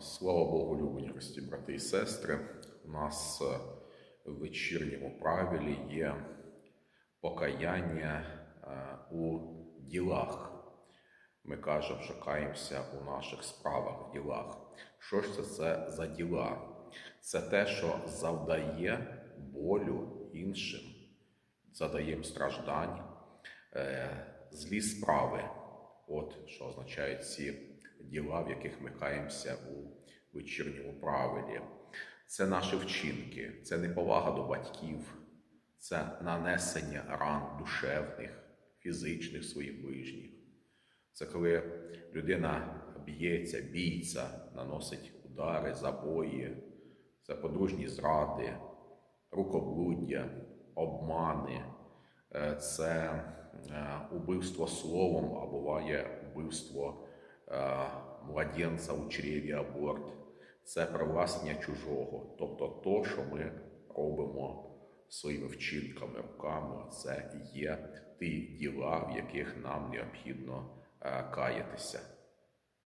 Слава Богу, любонькості, брати і сестри. У нас е, в вечірньому правилі є покаяння е, у ділах. Ми кажемо, що каємося у наших справах, в ділах. Що ж це, це за діла? Це те, що завдає болю іншим, задає страждань, е, злі справи. От що означають ці діла, в яких ми каємося у вечірньому правилі. Це наші вчинки, це неповага до батьків, це нанесення ран душевних, фізичних своїх ближніх. Це коли людина б'ється, бійця, наносить удари, забої, це подружні зради, рукоблуддя, обмани, е, це е, убивство словом, а буває вбивство е, младенця у чреві аборт, це привласнення чужого, тобто то, що ми робимо своїми вчинками, руками, це є ті діла, в яких нам необхідно е, каятися.